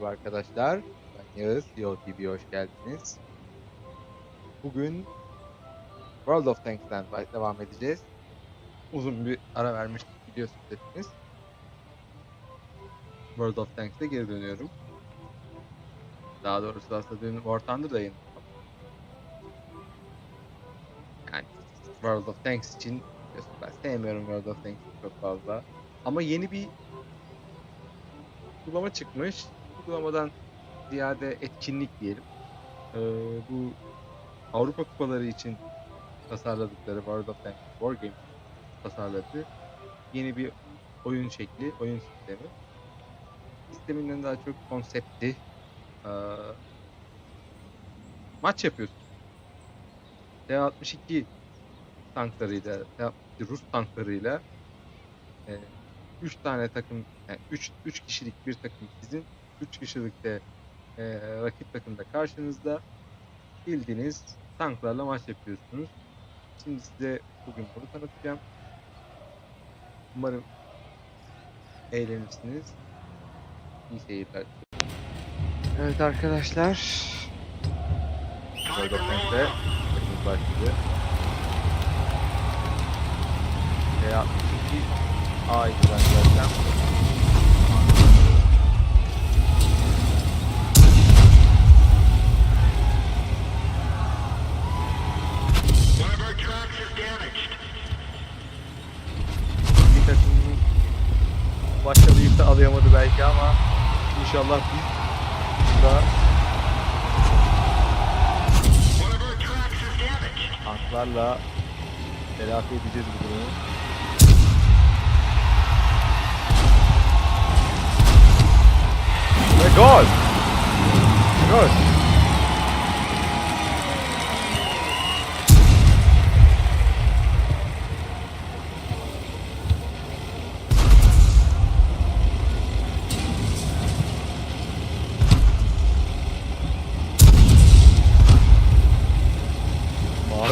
Merhaba arkadaşlar. Ben Yağız. Yo TV'ye hoş geldiniz. Bugün World of Tanks'ten devam edeceğiz. Uzun bir ara vermiştik biliyorsunuz hepiniz. World of Tanks'e geri dönüyorum. Daha doğrusu aslında dün War Thunder'da. Yani World of Tanks için ben sevmiyorum World of Tanks'i çok fazla. Ama yeni bir uygulama çıkmış. Uygulamadan ziyade etkinlik diyelim. Ee, bu Avrupa kupaları için tasarladıkları World of Tanks Wargame tasarladığı yeni bir oyun şekli, oyun sistemi. Sisteminden daha çok konsepti. Ee, maç yapıyorsun. T-62 tanklarıyla, T-62 Rus tanklarıyla 3 tane takım, yani 3 3 kişilik bir takım sizin, 3 kişilik de e, rakip takımda karşınızda bildiğiniz tanklarla maç yapıyorsunuz. Şimdi size bugün bunu tanıtacağım. Umarım eğlenirsiniz. İyi seyirler. Evet arkadaşlar. Tanks'e maçımız başladı. T62 A'ydı ben zaten. İnşallah biz damaged. tanklarla telafi edeceğiz bu durumu. Ve gol! Gol!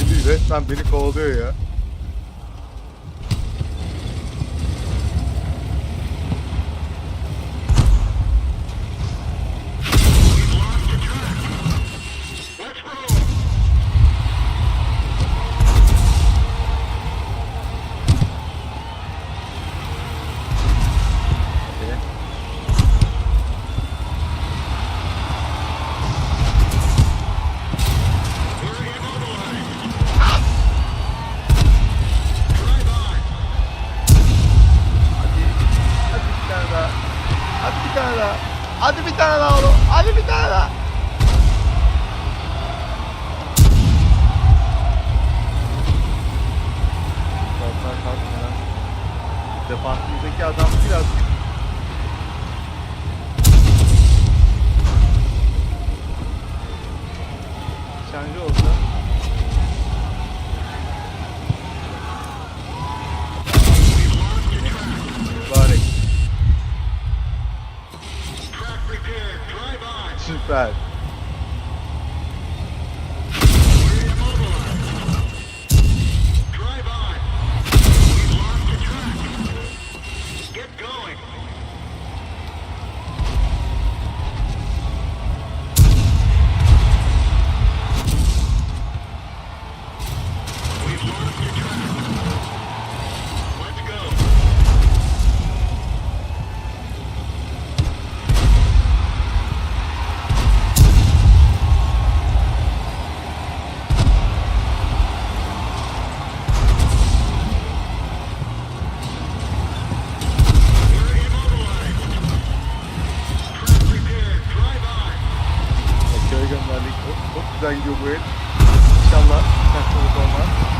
Mavili resmen beni kovalıyor ya. Defansımızdaki adam biraz Şancı olsa mübarek. Süper. Gönderdik. Çok, çok güzel gidiyor bu el. İnşallah kaçmalık olmaz.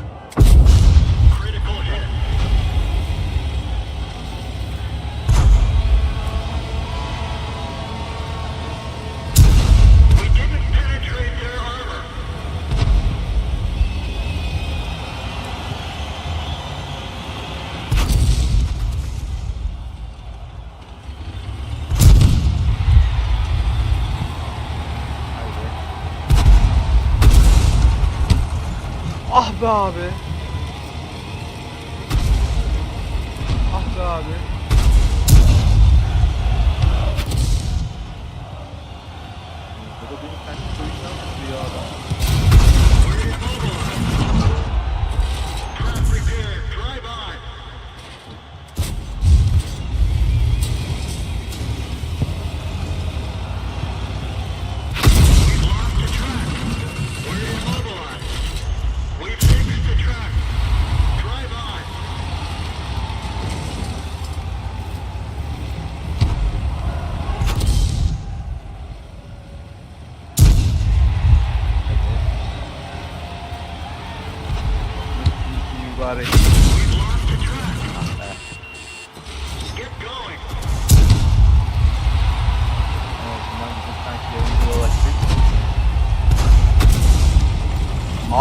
be abi. Ah be abi. Bu da benim kendi soyundan tutuyor adam.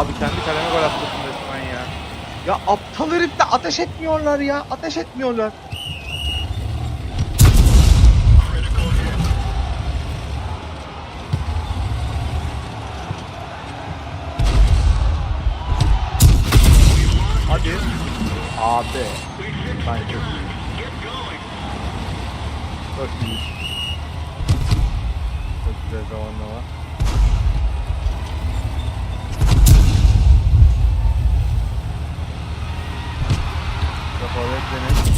Abi kendi kaleme gol atmışsın resmen ya. Ya aptal herif de ateş etmiyorlar ya. Ateş etmiyorlar. Hadi. Abi. Going. Çok iyi. Çok güzel zamanlama. Let's go.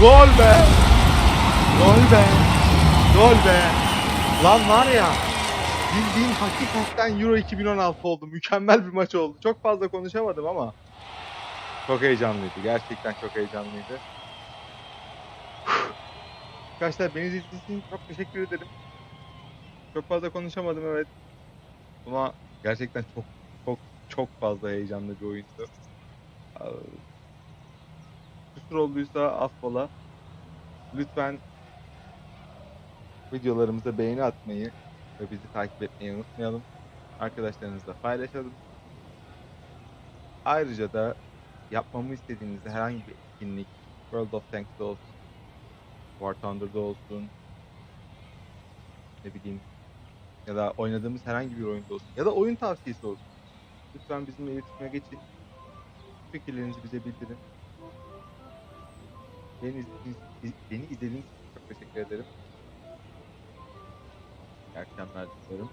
Gol be! Gol be! Gol be! Lan var ya bildiğin hakikaten Euro 2016 oldu. Mükemmel bir maç oldu. Çok fazla konuşamadım ama çok heyecanlıydı. Gerçekten çok heyecanlıydı. Arkadaşlar beni izlediğiniz için çok teşekkür ederim. Çok fazla konuşamadım evet. Ama gerçekten çok çok çok fazla heyecanlı bir oyundu. Kusur olduysa affola. Lütfen videolarımıza beğeni atmayı ve bizi takip etmeyi unutmayalım. Arkadaşlarınızla paylaşalım. Ayrıca da yapmamı istediğiniz herhangi bir etkinlik World of Tanks'da olsun, War Thunder'da olsun, ne bileyim ya da oynadığımız herhangi bir oyunda olsun ya da oyun tavsiyesi olsun. Lütfen bizimle iletişime geçin. Fikirlerinizi bize bildirin. Beni izlediğiniz, beni izlediğiniz için çok teşekkür ederim. İyi akşamlar diliyorum.